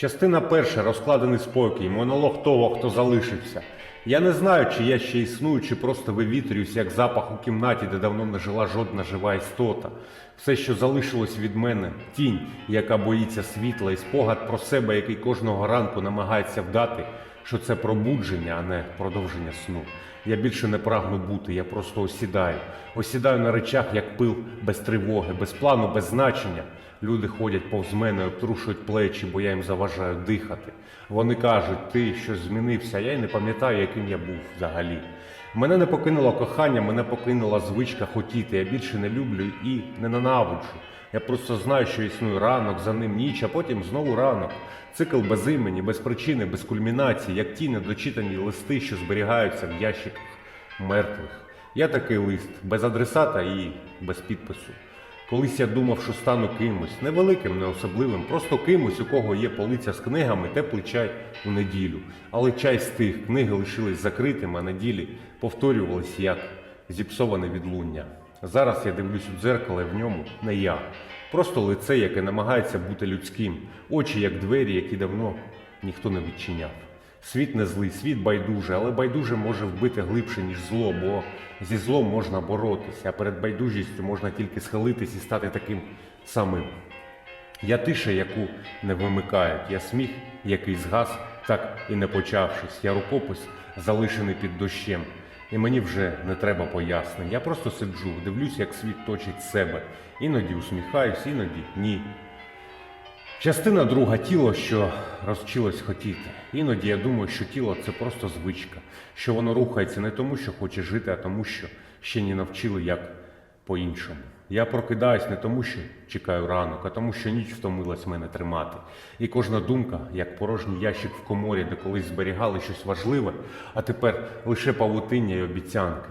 Частина перша розкладений спокій, монолог того, хто залишився. Я не знаю, чи я ще існую, чи просто вивітрююсь, як запах у кімнаті, де давно не жила жодна жива істота. Все, що залишилось від мене, тінь, яка боїться світла, і спогад про себе, який кожного ранку намагається вдати, що це пробудження, а не продовження сну. Я більше не прагну бути, я просто осідаю. Осідаю на речах, як пил, без тривоги, без плану, без значення. Люди ходять повз мене, обтрушують плечі, бо я їм заважаю дихати. Вони кажуть, ти щось змінився, я й не пам'ятаю, яким я був взагалі. Мене не покинуло кохання, мене покинула звичка хотіти. Я більше не люблю і не ненавиджу. Я просто знаю, що існує ранок, за ним ніч, а потім знову ранок. Цикл без імені, без причини, без кульмінації, як ті недочитані листи, що зберігаються в ящиках мертвих. Я такий лист, без адресата і без підпису. Колись я думав, що стану кимось, невеликим, не особливим, просто кимось, у кого є полиця з книгами, теплий чай у неділю. Але чай стих, книги лишились закритими, а неділі повторювались як зіпсоване відлуння. Зараз я дивлюсь у дзеркало, і в ньому не я. Просто лице, яке намагається бути людським, очі, як двері, які давно ніхто не відчиняв. Світ не злий, світ байдуже, але байдуже може вбити глибше, ніж зло, бо зі злом можна боротися, а перед байдужістю можна тільки схилитись і стати таким самим. Я тиша, яку не вимикають, я сміх, який згас, так і не почавшись. Я рукопис, залишений під дощем. І мені вже не треба пояснень. Я просто сиджу, дивлюсь, як світ точить себе. Іноді усміхаюсь, іноді ні. Частина друга тіло, що розчилось хотіти. Іноді я думаю, що тіло це просто звичка, що воно рухається не тому, що хоче жити, а тому, що ще не навчили як по-іншому. Я прокидаюсь не тому, що чекаю ранок, а тому, що ніч втомилась мене тримати. І кожна думка, як порожній ящик в коморі, де колись зберігали щось важливе, а тепер лише павутиння й обіцянки.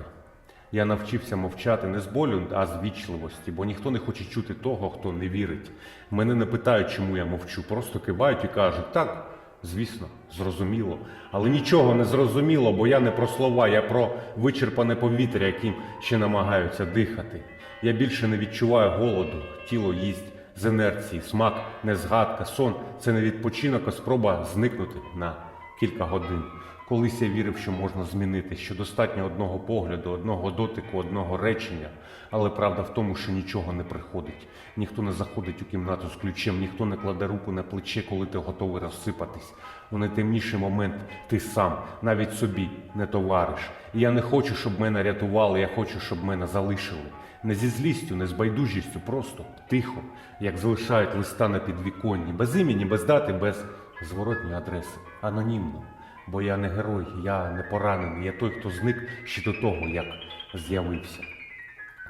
Я навчився мовчати не з болю, а з вічливості, бо ніхто не хоче чути того, хто не вірить. Мене не питають, чому я мовчу, просто кивають і кажуть, так, звісно, зрозуміло. Але нічого не зрозуміло, бо я не про слова, я про вичерпане повітря, яким ще намагаються дихати. Я більше не відчуваю голоду, тіло їсть з інерції, смак, не згадка, сон це не відпочинок, а спроба зникнути на кілька годин. Колись я вірив, що можна змінити, що достатньо одного погляду, одного дотику, одного речення. Але правда в тому, що нічого не приходить. Ніхто не заходить у кімнату з ключем, ніхто не кладе руку на плече, коли ти готовий розсипатись. У найтемніший момент ти сам, навіть собі, не товариш. І я не хочу, щоб мене рятували, я хочу, щоб мене залишили. Не зі злістю, не з байдужістю, просто тихо, як залишають листа на підвіконні, без імені, без дати, без зворотньої адреси, анонімно. Бо я не герой, я не поранений, я той, хто зник ще до того, як з'явився.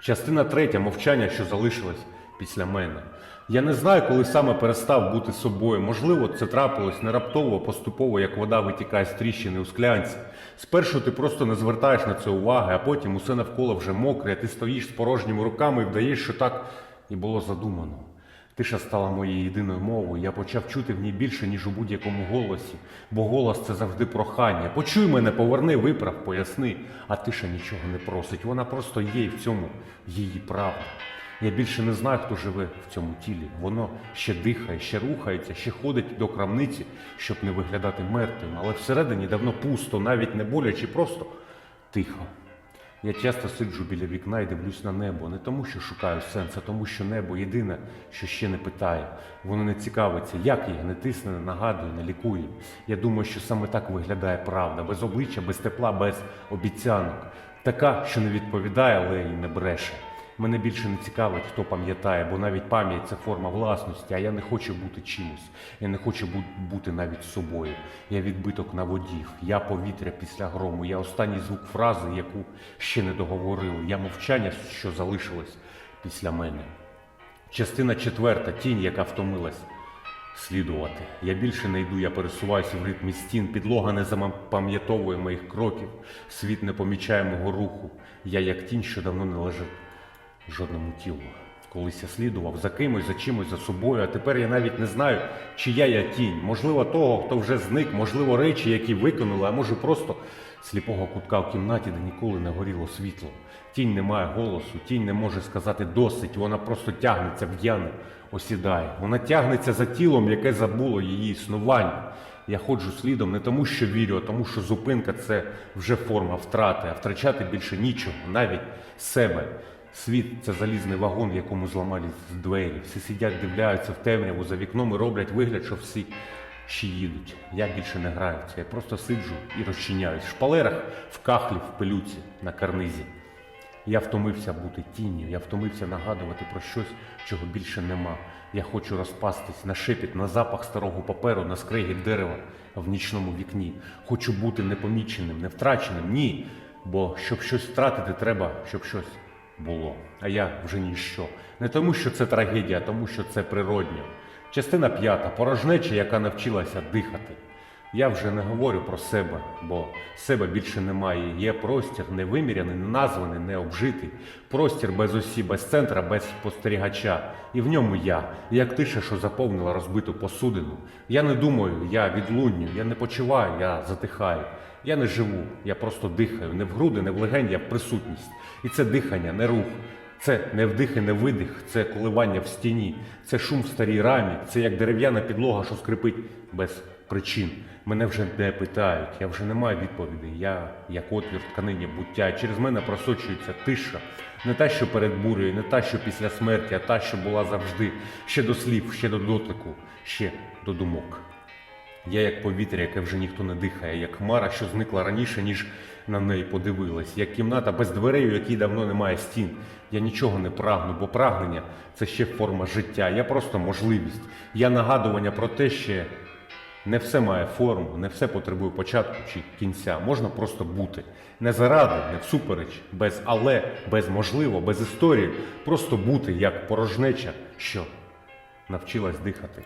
Частина третя мовчання, що залишилось після мене. Я не знаю, коли саме перестав бути собою. Можливо, це трапилось не раптово, поступово, як вода витікає з тріщини у склянці. Спершу ти просто не звертаєш на це уваги, а потім усе навколо вже мокре, а ти стоїш з порожніми руками і вдаєш, що так і було задумано. Тиша стала моєю єдиною мовою. Я почав чути в ній більше, ніж у будь-якому голосі, бо голос це завжди прохання. Почуй мене, поверни, виправ, поясни. А тиша нічого не просить. Вона просто є і в цьому її правда. Я більше не знаю, хто живе в цьому тілі. Воно ще дихає, ще рухається, ще ходить до крамниці, щоб не виглядати мертвим. Але всередині давно пусто, навіть не боляче, просто тихо. Я часто сиджу біля вікна і дивлюсь на небо, не тому, що шукаю сенс, а тому, що небо єдине, що ще не питає. Воно не цікавиться, як їх не тисне, не нагадує, не лікує. Я думаю, що саме так виглядає правда, без обличчя, без тепла, без обіцянок. Така, що не відповідає, але й не бреше. Мене більше не цікавить, хто пам'ятає, бо навіть пам'ять це форма власності, а я не хочу бути чимось. Я не хочу бути навіть собою. Я відбиток на воді, я повітря після грому, я останній звук фрази, яку ще не договорили. Я мовчання, що залишилось після мене. Частина четверта тінь, яка втомилась слідувати. Я більше не йду, я пересуваюся в ритмі стін, підлога не запам'ятовує моїх кроків, світ не помічає мого руху. Я як тінь, що давно не лежить жодному тілу. Колись я слідував за кимось, за чимось, за собою, а тепер я навіть не знаю, чия я тінь. Можливо, того, хто вже зник, можливо, речі, які викинули, а може просто сліпого кутка в кімнаті, де ніколи не горіло світло. Тінь не має голосу, тінь не може сказати досить, вона просто тягнеться, в'яне осідає. Вона тягнеться за тілом, яке забуло її існування. Я ходжу слідом не тому, що вірю, а тому, що зупинка це вже форма втрати, а втрачати більше нічого, навіть себе. Світ це залізний вагон, в якому зламались двері. Всі сидять, дивляються в темряву за вікном і роблять вигляд, що всі ще їдуть. Я більше не граю в це. Я просто сиджу і розчиняюсь. В шпалерах, в кахлі, в пилюці, на карнизі. Я втомився бути тінню, я втомився нагадувати про щось, чого більше нема. Я хочу розпастись на шепіт, на запах старого паперу, на скрегіт дерева в нічному вікні. Хочу бути непоміченим, не втраченим, ні. Бо щоб щось втратити, треба, щоб щось було. А я вже ніщо. Не тому, що це трагедія, а тому, що це природньо. Частина п'ята порожнеча, яка навчилася дихати. Я вже не говорю про себе, бо себе більше немає. Є простір невиміряний, неназваний, необжитий. Простір без осі, без центра, без спостерігача. І в ньому я, як тиша, що заповнила розбиту посудину. Я не думаю, я відлунню, я не почуваю, я затихаю. Я не живу, я просто дихаю. Не в груди, не в легені, а в присутність. І це дихання, не рух. Це не вдих і не видих, це коливання в стіні, це шум в старій рамі, це як дерев'яна підлога, що скрипить без причин. Мене вже не питають, я вже не маю відповідей. Я як отвір тканині буття. Через мене просочується тиша. Не та, що перед бурею, не та, що після смерті, а та, що була завжди. Ще до слів, ще до дотику, ще до думок. Я як повітря, яке вже ніхто не дихає, як хмара, що зникла раніше, ніж на неї подивилась, як кімната без дверей, у якій давно немає стін. Я нічого не прагну, бо прагнення це ще форма життя. Я просто можливість. Я нагадування про те, що не все має форму, не все потребує початку чи кінця. Можна просто бути. Не заради, не всупереч, без але, без можливо, без історії. Просто бути як порожнеча, що навчилась дихати.